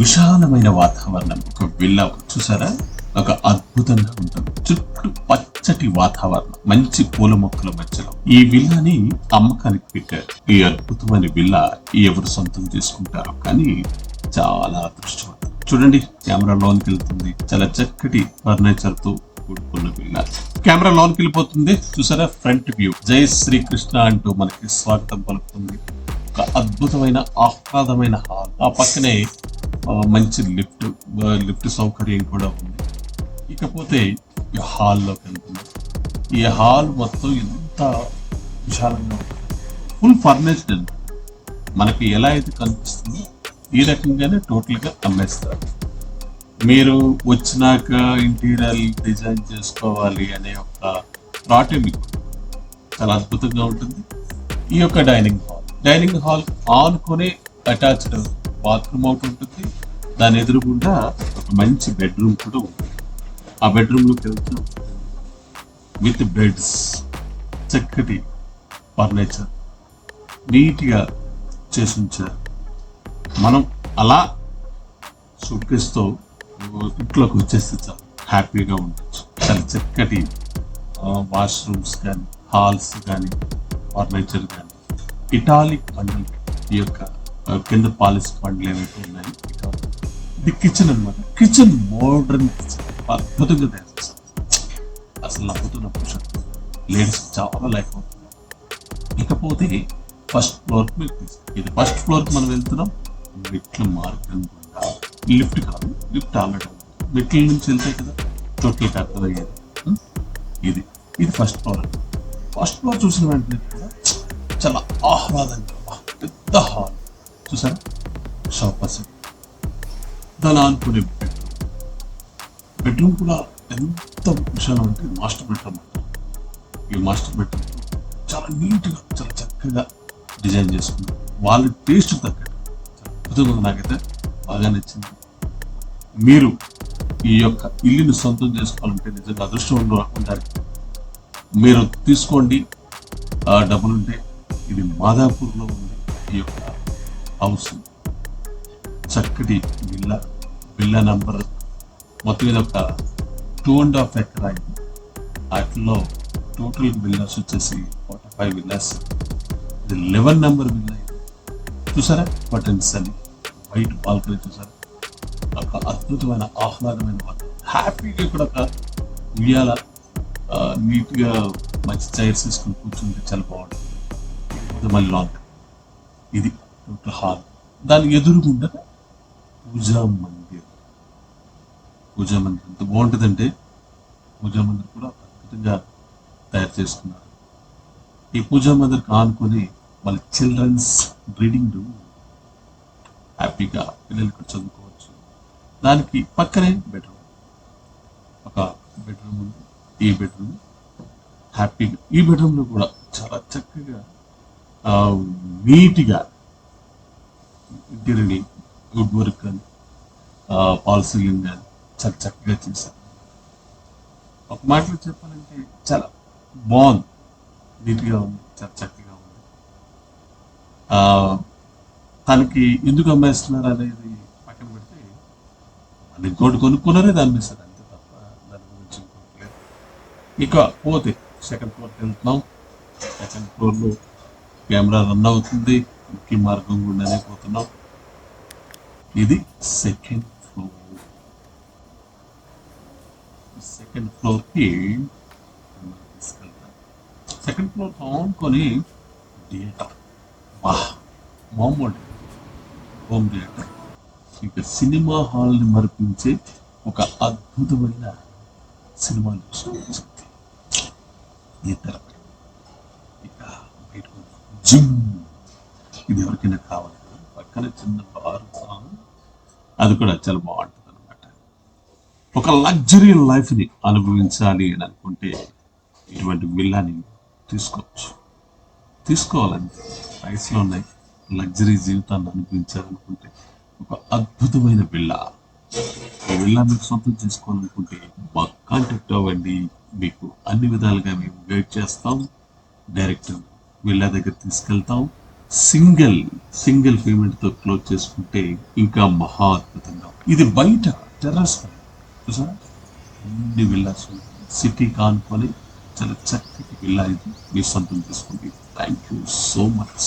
విశాలమైన వాతావరణం. ఒక విల్లా చూసారా? ఒక అద్భుతంగా ఉంటుంది చుట్టూ పచ్చటి వాతావరణం. మంచి పూల మొక్కల మధ్యలో. ఈ విల్లాని అమ్మకానికి పెట్టారు. ఈ అద్భుతమైన విల్లా ఎవరు సొంతం చేసుకుంటారు కానీ చాలా అదృష్టవంతం. చూడండి కెమెరా లోనికి వెళ్తుంది. చాలా చక్కటి ఫర్నిచర్తో కూడుకున్న విల్లా. కెమెరా లోనికి వెళ్ళిపోతుంది. చూసారా? Front view. జై శ్రీకృష్ణ అంటూ మనకి స్వాగతం పలుకుతుంది. ఒక అద్భుతమైన ఆహ్లాదమైన హాల్. ఆ పక్కనే మంచి లిఫ్ట్ లిఫ్ట్ సౌకర్యం కూడా ఉంది. ఇకపోతే ఈ హాల్లోకి వెళ్తున్నాం. ఈ హాల్ మొత్తం ఎంత విశాలంగా ఉంటుంది ఫుల్ ఫర్నిచర్డ్ అండి మనకి ఎలా అయితే కనిపిస్తుందో ఈ రకంగానే టోటల్గా అమ్మేస్తారు. మీరు వచ్చినాక ఇంటీరియర్ డిజైన్ చేసుకోవాలి అనే ఒక థాటే మీకు చాలా అద్భుతంగా ఉంటుంది. ఈ యొక్క డైనింగ్ హాల్ డైనింగ్ హాల్ ఆనుకునే అటాచ్డ్ బాత్రూమ్ ఒకటి ఉంటుంది. దాని ఎదురుగుండా ఒక మంచి బెడ్రూమ్ కూడా ఉంది. ఆ బెడ్రూమ్లోకి వెళ్తాం విత్ బెడ్స్ చక్కటి ఫర్నిచర్ నీట్గా చేసి ఉంచారు. మనం అలా సూట్కేస్తో ఇంట్లోకి వచ్చేస్తే చాలా హ్యాపీగా ఉండొచ్చు. చాలా చక్కటి వాష్రూమ్స్ కానీ హాల్స్ కానీ ఫర్నిచర్ కానీ ఇటాలిక్ బండ్లు ఈ యొక్క కింద పాలిస్ బండ్లు ఏవైతే ఉన్నాయి ది ఇది కిచెన్ అనమాట కిచెన్ మోడర్న్ కిచెన్ అద్భుతంగా తయారు చేస్తారు అసలు నవ్వుతున్న పురుషుడు లేడీస్ చాలా లైఫ్ అవుతుంది ఇకపోతే ఫస్ట్ ఫ్లోర్ ఇది ఫస్ట్ ఫ్లోర్కి మనం వెళ్తున్నాం. మెట్ల మార్గం గుండా లిఫ్ట్ కాదు లిఫ్ట్ ఆల్రెడీ మెట్ల నుంచి వెళ్తే కదా చోట్ల పెద్దదయ్యేది ఇది ఇది ఫస్ట్ ఫ్లోర్ ఫస్ట్ ఫ్లోర్ చూసిన వెంటనే కూడా చాలా ఆహ్లాదంగా పెద్ద హాల్ చూసారా? షాప్ అసలు దాని బెడ్రూమ్ బెడ్రూమ్ కూడా ఎంత విషయం అంటే మాస్టర్ బెడ్రూమ్ ఈ మాస్టర్ బెడ్రూమ్ చాలా నీట్గా చాలా చక్కగా డిజైన్ చేసుకున్నారు. వాళ్ళ టేస్ట్ తగ్గట్టు. చాలా నాకైతే. బాగా నచ్చింది. మీరు ఈ యొక్క ఇల్లుని సొంతం చేసుకోవాలంటే నిజంగా అదృష్టం ఉంటారు ఉండాలి మీరు తీసుకోండి. ఆ డబ్బులుంటే ఇది మాదాపూర్లో ఉంది. ఈ యొక్క హౌస్. చక్కటి విల్లా. విల్లా నంబర్ మొత్తం మీద ఒక టూ అండ్ హాఫ్ ఎకర్ అయింది వాటిలో టోటల్ విల్లాస్ వచ్చేసి ఫార్టీ ఫైవ్ విల్లర్స్. ఇది లెవెన్ నెంబర్ విల్లా ఇది. చూసారా? బటన్స్ అని వైట్ బాల్కనీ చూసారా? ఒక అద్భుతమైన ఆహ్లాదమైన వాతావరణం హ్యాపీగా ఇక్కడ ఒక ఉయ్యాల నీట్గా మంచి చైర్స్ వేసుకుని కూర్చుంటే చాలా బాగుంటుంది. మళ్ళీ లాంగ్. ఇది టోటల్ హాల్. దాని ఎదురుగుండా పూజా మందిర్. పూజా మందిర్ ఎంత బాగుంటుందంటే పూజా మందిర్ కూడా అద్భుతంగా తయారు చేసుకున్నారు. ఈ పూజా మందిర్ ఆనుకొని వాళ్ళ చిల్డ్రన్స్ రీడింగ్ రూమ్ హ్యాపీగా పిల్లలు ఇక్కడ చదువుకోవచ్చు. దానికి పక్కనే బెడ్రూమ్. ఒక బెడ్రూమ్ ఉంది. ఈ బెడ్రూమ్. హ్యాపీగా. ఈ బెడ్రూమ్లో కూడా చాలా చక్కగా నీట్గా ఇంటీరియర్ని గుడ్ వర్క్ కానీ పాల్ సీలింగ్ కానీ చాలా చక్కగా చేశారు ఒక మాటలో చెప్పాలంటే చాలా బాగుంది. నీట్గా ఉంది చాలా చక్కగా ఉంది. తనకి ఎందుకు అమ్మేస్తున్నారు అనేది పక్కన పెడితే వాళ్ళు ఇంకోటి కొనుక్కున్నారే దాన్ని అమ్మేస్తారు అంతే తప్ప దాని గురించి ఇంకోటి ఇక పోతే సెకండ్ ఫ్లోర్కి వెళ్తున్నాం. సెకండ్ ఫ్లోర్లో కెమెరా రన్ అవుతుంది. ముఖ్య మార్గం గుండానే పోతున్నాం. ఇది సెకండ్ ఫ్లోర్ సెకండ్ ఫ్లోర్కి తీసుకెళ్తాను. సెకండ్ ఫ్లోర్ ఆనుకొని థియేటర్. వా మామూలు హోమ్ థియేటర్. ఇక సినిమా హాల్ని మరిపించే ఒక అద్భుతమైన సినిమా థియేటర్. ఇక బయటకు జిమ్. ఇది ఎవరికైనా కావాలి పక్కన చిన్న బార్ అది కూడా చాలా బాగుంటుంది. ఒక లగ్జరీ లైఫ్ని అనుభవించాలి అని అనుకుంటే ఇటువంటి విల్లాని తీసుకోవచ్చు. తీసుకోవాలండి. వయసులో ఉన్నాయి. లగ్జరీ జీవితాన్ని అనుభవించాలనుకుంటే ఒక అద్భుతమైన విల్లా ఈ విల్లా మీకు సొంతం చేసుకోవాలనుకుంటే మాకు కాంటాక్ట్ అవ్వండి మీకు అన్ని విధాలుగా మేము గైడ్ చేస్తాం. డైరెక్ట్ విల్లా దగ్గర తీసుకెళ్తాం. సింగిల్ సింగిల్ పేమెంట్తో క్లోజ్ చేసుకుంటే ఇంకా మహా అద్భుతంగా ఇది బయట టెర్రస్ చూసారా అన్ని విల్లాస్ సిటీ కానుకొని చాలా చక్కటి విల్లా ఇది. మీ సొంతం చేసుకోండి థ్యాంక్ యూ సో మచ్